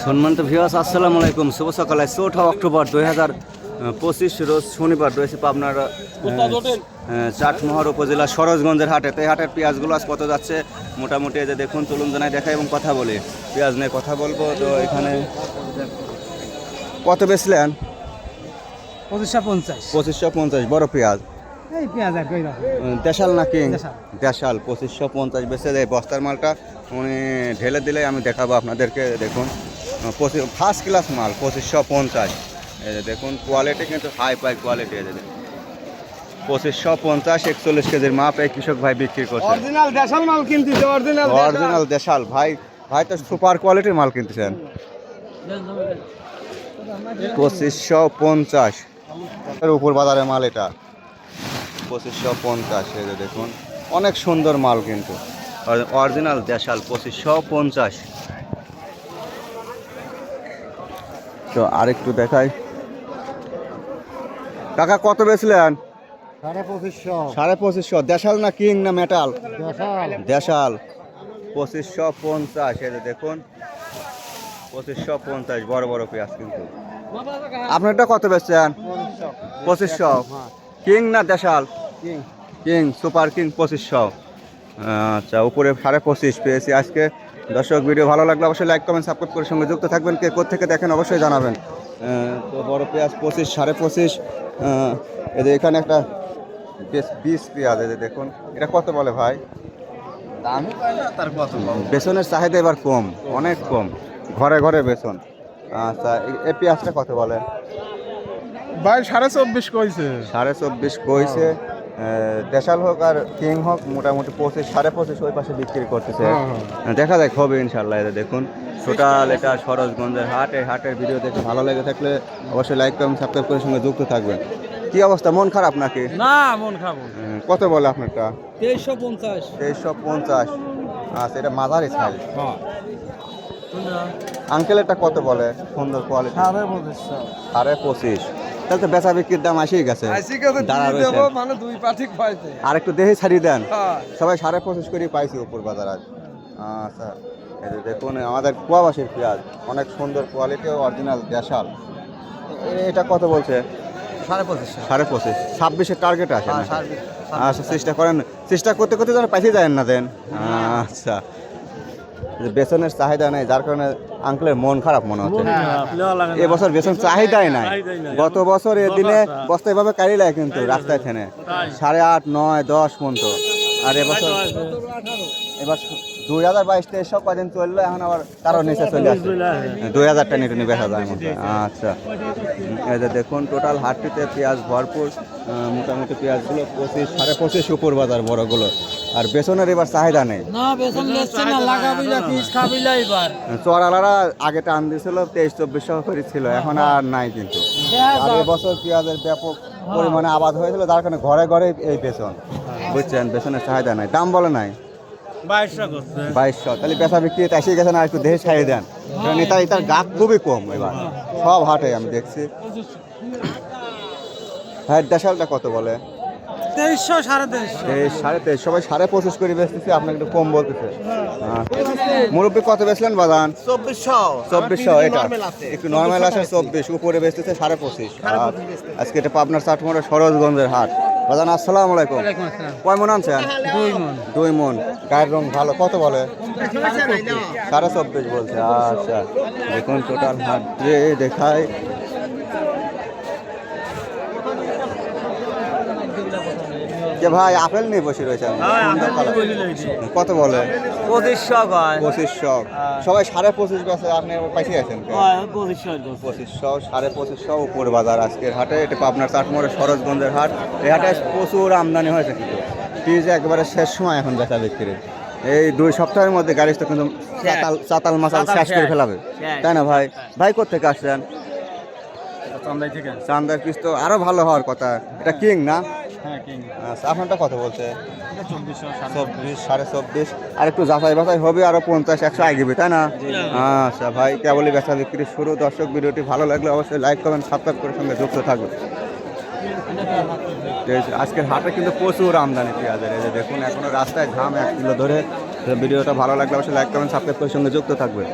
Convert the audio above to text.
সম্মানিত ভিউয়ার্স আসসালামু আলাইকুম। শুভ সকালে। চৌঠা অক্টোবর দুই হাজার পঁচিশ রোজ শনিবার রয়েছে পাবনার চাটমোহর উপজেলা সরোজগঞ্জের হাটে। তো এই হাটের পেঁয়াজগুলো আজ কত যাচ্ছে? মোটামুটি যে দেখুন চলুন জানাই দেখাই এবং কথা বলি। পেঁয়াজ নিয়ে কথা বলব। তো এখানে কত বেচলেন? পঁচিশশো পঞ্চাশ। পঁচিশশো পঞ্চাশ বড় পেঁয়াজ। দেশাল নাকি। দেশাল পঁচিশশো পঞ্চাশ বেচে দেয় বস্তার মালটা। উনি ঢেলে দিলে আমি দেখাবো আপনাদেরকে দেখুন। পঁচিশ ফার্স্ট ক্লাস মাল পঁচিশশো পঞ্চাশ। দেখুন কোয়ালিটি কিন্তু হাই ফাই কোয়ালিটি দেখুন। পঁচিশশো পঞ্চাশ একচল্লিশ কেজির মাপ এই কৃষক ভাই বিক্রি করছে। অরিজিনাল দেশাল মাল কিনতেছে অরিজিনাল অরিজিনাল দেশাল ভাই ভাই তো সুপার কোয়ালিটির মাল কিনতেছেন। পঁচিশশো পঞ্চাশ। এর উপর বাজারের মাল এটা। পঁচিশশো পঞ্চাশ এই দেখুন। অনেক সুন্দর মাল কিন্তু। অরিজিনাল দেশাল পঁচিশশো পঞ্চাশ। তো আরেকটু দেখাই। কাকা কত বেচলেন? সাড়ে পঁচিশশো। সাড়ে পঁচিশশো। দেশাল না কিং না মেটাল? দেশাল। দেশাল। পঁচিশশো পঞ্চাশ এই দেখুন। পঁচিশশো পঞ্চাশ বড় বড় পেঁয়াজ কিন্তু। আপনারটা কত বেচছেন পঁচিশশো। কিং না দেশাল? কিং। কিং সুপার কিং পঁচিশশো। আচ্ছা উপরে সাড়ে পঁচিশ পেয়েছি। আজকে দর্শক ভিডিও ভালো লাগলে অবশ্যই লাইক কমেন্ট সাপোর্ট করে সঙ্গে যুক্ত থাকবেন। কে থেকে দেখেন অবশ্যই জানাবেন। তো বড় পেঁয়াজ পঁচিশ সাড়ে পঁচিশ। যে এখানে একটা বেশ বিশ পেঁয়াজ যে দেখুন। এটা কত বলে ভাই? দামি পাই তার কত বেসনের চাহিদা এবার কম অনেক কম। ঘরে ঘরে বেসন। আচ্ছা এ- পেঁয়াজটা কত বলে? ভাই সাড়ে চব্বিশ কইছে। সাড়ে চব্বিশ কইছে। দেশাল হোক আর কিং হোক মোটামুটি পঁচিশ সাড়ে পঁচিশ ওই পাশে বিক্রি করতেছে। হ্যাঁ, দেখা যাক হবে ইনশাল্লাহ এটা দেখুন। টোটাল এটা সরোজগঞ্জের হাট এই হাটের ভিডিও দেখে ভালো লেগে থাকলে অবশ্যই লাইক কমেন্ট সাবস্ক্রাইব করে সঙ্গে যুক্ত থাকবেন। কি অবস্থা মন খারাপ নাকি? না মন খাব উম, কত বলে আপনারটা? তেইশশো পঞ্চাশ। তেইশশো পঞ্চাশ। আচ্ছা এটা মাঝারি সাইজ হ্যাঁ। আঙ্কেলেরটা কত বলে? সুন্দর কোয়ালিটি সাড়ে পঁচিশশো সাড়ে পঁচিশ। তাহলে তো বেচা বিক্রির দাম আসেই গেছে। মানে দুই পাইছে। আর একটু দেহে ছাড়িয়ে দেন। হ্যাঁ। সবাই সাড়ে পঁচিশ করেই পাইছি উপর বাজার আজ। আচ্ছা এই দেখুন আমাদের কুয়াবাসীর পেঁয়াজ অনেক সুন্দর কোয়ালিটি অরিজিনাল দেশাল। এটা কত বলছে? সাড়ে পঁচিশশো সাড়ে পঁচিশ। ছাব্বিশের টার্গেট আছে হ্যাঁ, আচ্ছা চেষ্টা করেন চেষ্টা করতে করতে যেন পাইতে যায় না দেন। আচ্ছা। এই যে বেসনের চাহিদা নেই যার কারণে আঙ্কেলের মন খারাপ মনে হচ্ছে। এবছর বেসন চাহিদাই নাই। গত বছর এদিনে দিনে বস্তা এভাবে লাগে কিন্তু রাস্তায় থেনে। সাড়ে আট নয় দশ পর্যন্ত। আর এবছর এবার দুই হাজার বাইশ তেইশ সব কদিন চলল এখন আবার কারও নিচে চলে আসছে। দুই হাজার টাকা নিটে বেচা যায় আচ্ছা। এই যে দেখুন টোটাল হাটটিতে পেঁয়াজ ভরপুর। মোটামুটি পেঁয়াজগুলো পঁচিশ সাড়ে পঁচিশ উপর বাজার বড়গুলো। আর বেসনের এবার চাহিদা নেই। না বেতন দিচ্ছে না লাগাবি না পিস খাবি না এবার। চড়ালারা আগে টান দিয়েছিল তেইশ চব্বিশশো করে ছিল এখন আর নাই কিন্তু। আর এবছর পেঁয়াজের ব্যাপক পরিমাণে আবাদ হয়েছিল তার কারণে ঘরে ঘরে এই বেসন। বুঝছেন বেসনের চাহিদা নাই। দাম বলে নাই। বাইশশো তাহলে বেচা বিক্রি এসে গেছে না একটু দেহে ছাড়িয়ে দেন। কারণ এটা এটার গাছ খুবই কম এবার। সব হাটে আমি দেখছি। হ্যাঁ দেশালটা কত বলে? তেইশশো সাড়ে তেইশশো। তেইশ সাড়ে তেইশ। সবাই সাড়ে পঁচিশ করে বেচতেছি আপনাকে একটু কম বলতেছে। মুরব্বী কত বেচলেন বাদান চব্বিশশো। চব্বিশশো এটা? একটু নর্মাল আছে চব্বিশ। উপরে বেচতেছে সাড়ে পঁচিশ। আজকে এটা পাবনার চাটমোড়া সরোজগঞ্জের হাট। বাদান আসসালামু আলাইকুম। কয় মন আনছেন? দুই মন। দুই মন। গায়ের রং ভালো কত বলে? সাড়ে চব্বিশ। বলছে আচ্ছা। দেখুন টোটাল হাট যে দেখায়। যে ভাই আপেল নিয়ে বসে সুন্দর কালার। কত বলে? পঁচিশশো কয় পঁচিশশো সবাই সাড়ে পঁচিশ বছর আপনি পাইছে আছেন? পঁচিশশো সাড়ে পঁচিশশো উপর বাজার আজকের হাটে। এটা পাবনার চাটমোড়ে সরোজগঞ্জের হাট। এই হাটে প্রচুর আমদানি হয়েছে কিন্তু। পিস একবারে শেষ সময় এখন বেচা বিক্রির এই দুই সপ্তাহের মধ্যে গাড়ি তো কিন্তু চাতাল চাতাল মাসাল শেষ করে ফেলাবে। তাই না ভাই? ভাই কোথেকে আসলেন? চান্দাই থেকে। চান্দার পিস তো আরও ভালো হওয়ার কথা। এটা কিং না? হ্যাঁ আচ্ছা আপনারটা কত বলছে? চব্বিশ। সাড়ে চব্বিশ। আর একটু যাচাই বাছাই হবে আরও পঞ্চাশ একশো আগিবে তাই না? আচ্ছা ভাই কেবলই বেচা বিক্রি শুরু। দর্শক ভিডিওটি ভালো লাগলে অবশ্যই লাইক কমেন্ট সাবস্ক্রাইব করে সঙ্গে যুক্ত থাকবে আজকের হাটে কিন্তু প্রচুর আমদানি পেঁয়াজের। এই যে দেখুন এখনও রাস্তায় ঘাম এক কিলো ধরে। ভিডিওটা ভালো লাগলে অবশ্যই লাইক কমেন্ট সাবস্ক্রাইব করে সঙ্গে যুক্ত থাকবে